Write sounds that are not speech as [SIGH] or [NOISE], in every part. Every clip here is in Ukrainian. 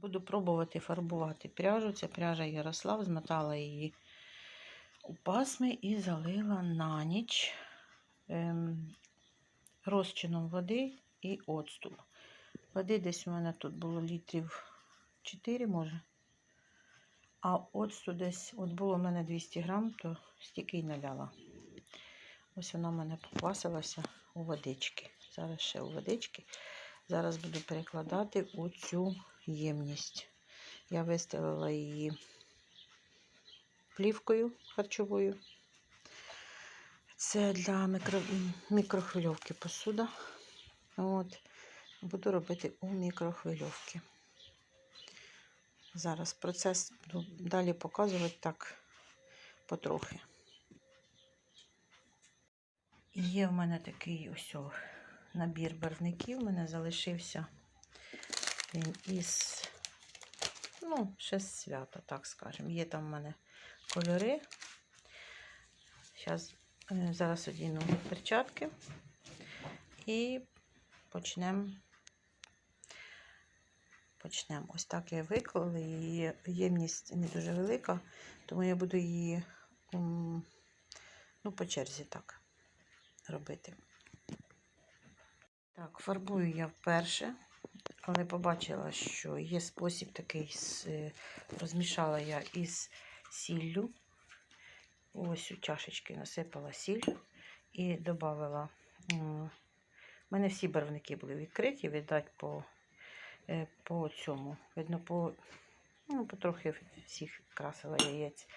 Буду пробувати фарбувати пряжу. Це пряжа Ярослав, змотала її у пасми і залила на ніч ем, розчином води і оцту. Води десь у мене тут було літрів 4, може. А оцту десь, от було в мене 200 грам, то стільки й наляла. Ось вона в мене поквасилася у водички. Зараз ще у водички. Зараз буду перекладати у цю ємність. Я вистелила її плівкою харчовою. Це для мікро... мікрохвильовки посуда. От. Буду робити у мікрохвильовки. Зараз процес буду далі показувати так потрохи. Є в мене такий ось набір барвників. У мене залишився він із, ну, ще з свята, так скажемо. Є там в мене кольори. Зараз, зараз одіну перчатки і почнемо. Почнемо. Ось так я виклала. Її ємність не дуже велика, тому я буду її ну, по черзі так робити. Так, фарбую я вперше, але побачила, що є спосіб такий, е, розмішала я із сіллю. Ось у чашечки насипала сіль і додала. У мене всі барвники були відкриті, видать, по, е, по цьому. Видно, по, ну, потрохи всіх красила яєць.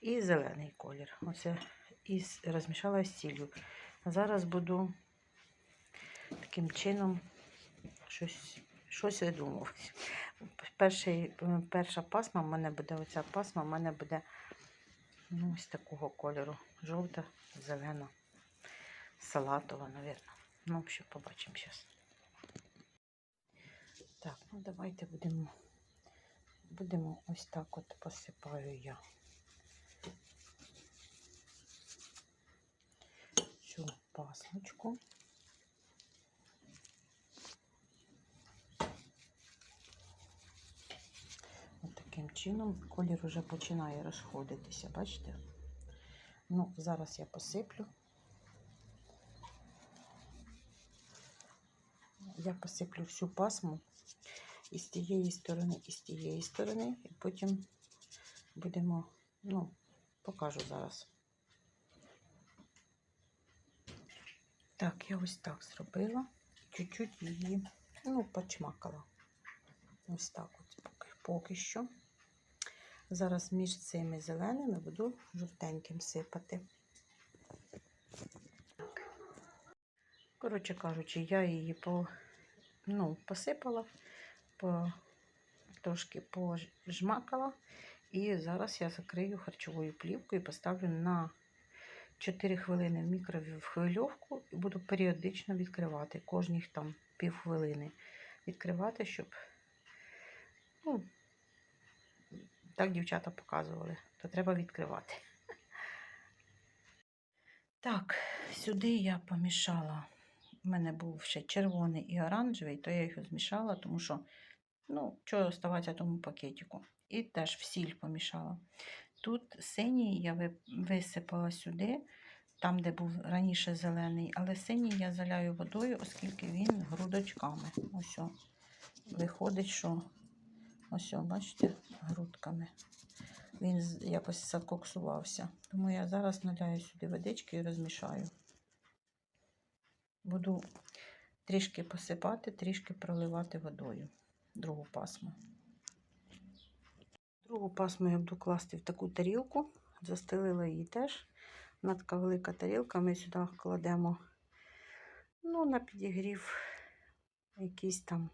І зелений колір. Оце із, розмішала з сіллю. Зараз буду таким чином щось, щось видумувати. Перший, перша пасма в мене буде, оця пасма в мене буде ну, ось такого кольору. Жовта, зелена, салатова, мабуть. Ну, в общем, побачимо зараз. Так, ну давайте будемо, будемо ось так от посипаю я цю пасмочку. От таким чином колір вже починає розходитися, бачите? Ну, зараз я посиплю. Я посиплю всю пасму і з тієї сторони, і з тієї сторони, і потім будемо, ну, покажу зараз. Так, я ось так зробила. Чуть-чуть її, ну, почмакала. Ось так от поки, поки що. Зараз між цими зеленими буду жовтеньким сипати. Коротше кажучи, я її по, ну, посипала, по, трошки пожмакала. І зараз я закрию харчовою плівкою і поставлю на 4 хвилини в мікрохвильовку і буду періодично відкривати кожних там півхвилини. Відкривати, щоб ну, так дівчата показували, то треба відкривати. Так, сюди я помішала. У мене був ще червоний і оранжевий, то я їх змішала, тому що, ну, що оставатися тому пакетику. І теж в сіль помішала. Тут синій я висипала сюди, там, де був раніше зелений, але синій я заляю водою, оскільки він грудочками. Ось виходить, що ось, бачите, грудками. Він якось закоксувався. Тому я зараз наляю сюди водички і розмішаю. Буду трішки посипати, трішки проливати водою. Другу пасму. Другу пасму я буду класти в таку тарілку. Застелила її теж. Вона така велика тарілка. Ми сюди кладемо ну, на підігрів якийсь там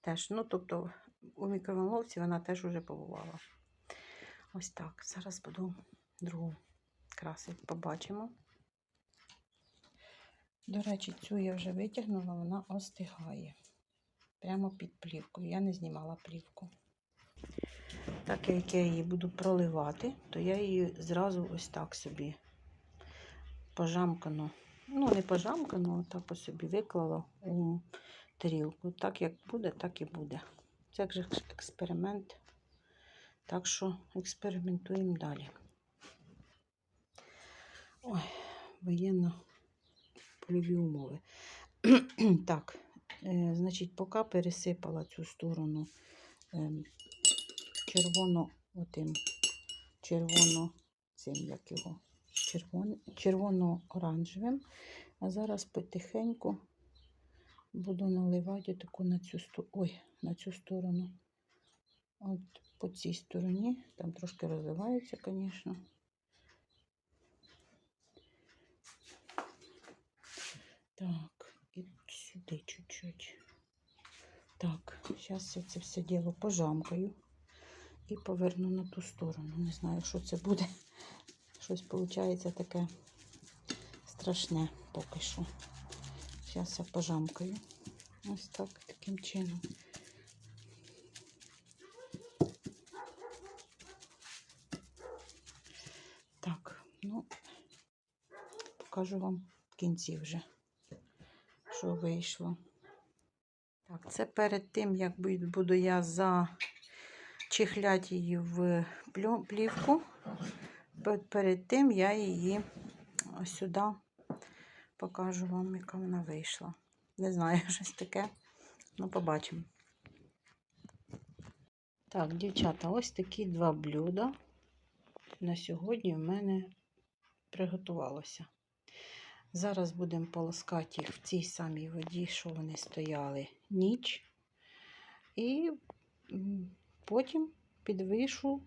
теж. Ну, тобто у мікроволновці вона теж вже побувала. Ось так. Зараз буду другу красити. Побачимо. До речі, цю я вже витягнула, вона остигає. Прямо під плівкою. Я не знімала плівку. Так як я її буду проливати, то я її зразу ось так собі пожамкану. Ну, не пожамкану, а так ось собі виклала у тарілку. Так як буде, так і буде. Ж експеримент. Так що експериментуємо далі. Ой, воєнно польові умови. [CLEARS THROAT] так, е, значить, поки пересипала цю сторону ем, червоно, отим, червоно, цим, як його, червон, червоно-оранжевим. А зараз потихеньку буду наливати таку на цю. Ой, на цю сторону. От по цій стороні. Там трошки розливається, звісно. Так, і сюди чуть-чуть. Так, зараз я це все діло пожамкаю і поверну на ту сторону. Не знаю, що це буде. Щось виходить таке страшне поки що. Зараз я пожамкаю. Ось так, таким чином. Так, ну, покажу вам в кінці вже, що вийшло. Так, це перед тим, як буду я зачехляти її в плівку. Перед тим я її сюди покажу вам, яка вона вийшла. Не знаю, [LAUGHS] щось таке. Ну, побачимо. Так, дівчата, ось такі два блюда на сьогодні в мене приготувалося. Зараз будемо полоскати їх в цій самій воді, що вони стояли ніч. І потім підвишу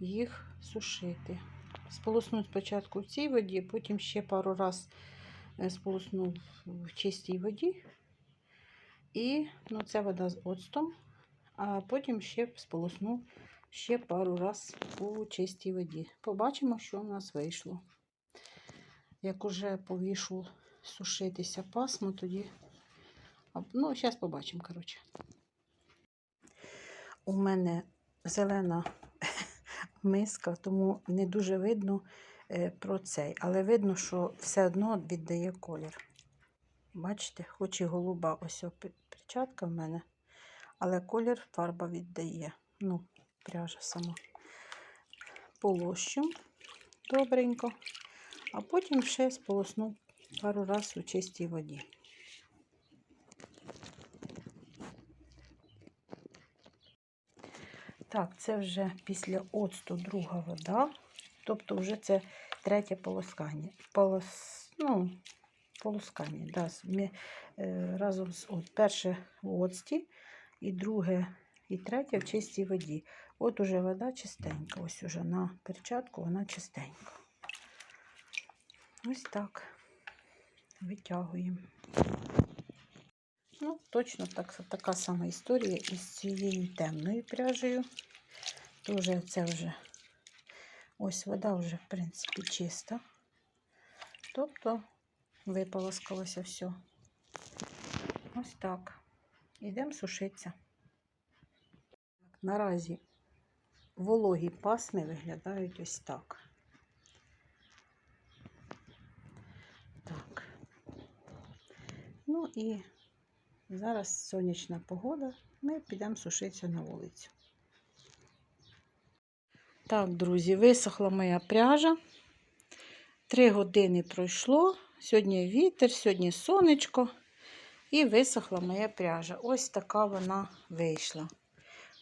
їх сушити. Сполосну спочатку в цій воді, потім ще пару раз е, сполосну в чистій воді. І ну, це вода з оцтом, а потім ще сполосну ще пару раз у чистій воді. Побачимо, що у нас вийшло. Як уже повішу сушитися пасмо, тоді. Ну, зараз побачимо, коротше. У мене зелена [LAUGHS] миска, тому не дуже видно про цей. Але видно, що все одно віддає колір. Бачите, хоч і голуба ось перчатка в мене, але колір фарба віддає. Ну, пряжа сама. Полощу добренько, а потім ще сполосну пару разів у чистій воді. Так, це вже після оцту друга вода, тобто вже це третє полоскання. Полос, ну, полоскання, да, мі- е, разом з от, перше в оцті, і друге, і третє в чистій воді. От уже вода чистенька. Ось уже на перчатку вона чистенька. Ось так. Витягуємо. Ну, точно так, така сама історія із цією темною пряжею. Тоже це вже ось вода вже, в принципі, чиста. Тобто виполоскалося все. Ось так. Йдемо сушитися. Наразі вологі пасми виглядають ось так. Так. Ну і зараз сонячна погода. Ми підемо сушитися на вулицю. Так, друзі, висохла моя пряжа. Три години пройшло. Сьогодні вітер, сьогодні сонечко. І висохла моя пряжа. Ось така вона вийшла.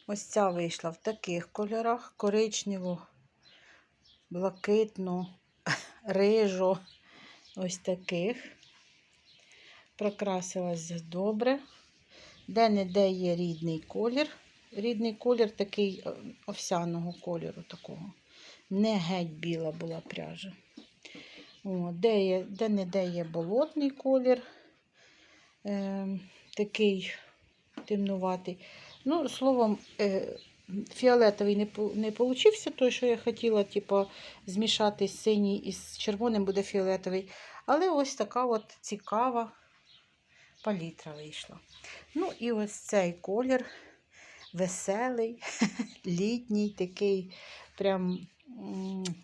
Ось ця вийшла в таких кольорах: коричнево, блакитно, [LAUGHS] рижо. Ось таких. Прокрасилась добре. Де-не-де є рідний колір. Рідний колір такий е, овсяного кольору такого. Не геть біла була пряжа. О, де є, де-не-де є болотний колір. Е, такий темнуватий. Ну, словом, е, фіолетовий не, не получився, той, що я хотіла, типу, змішати синій із червоним буде фіолетовий. Але ось така от цікава палітра вийшла. Ну, і ось цей колір веселий, [LAUGHS] літній, такий, прям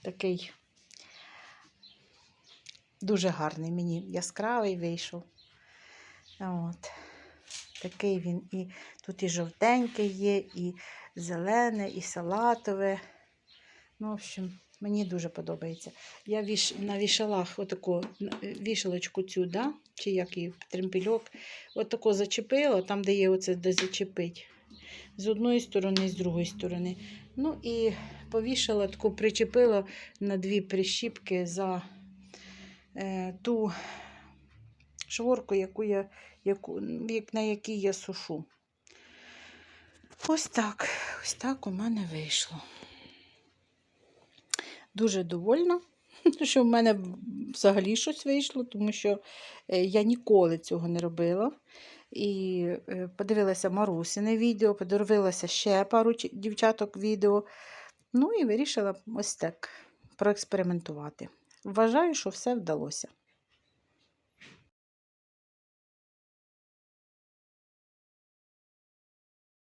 такий дуже гарний. Мені яскравий вийшов. От. Такий він і тут і жовтеньке є, і зелене, і салатове. Ну, в общем, мені дуже подобається. Я віш... на вішалах отаку вішалочку цю, да? чи як її, тремпельок, отако зачепила, там, де є оце, де зачепить. З одної сторони, з другої сторони. Ну і повішала, таку причепила на дві прищіпки за е, ту шворку, яку я, яку, на якій я сушу. Ось так. Ось так у мене вийшло. Дуже довольна, [LAUGHS] що в мене взагалі щось вийшло, тому що е, я ніколи цього не робила. І е, подивилася Марусине відео, подивилася ще пару дівчаток відео. Ну і вирішила ось так проекспериментувати. Вважаю, що все вдалося.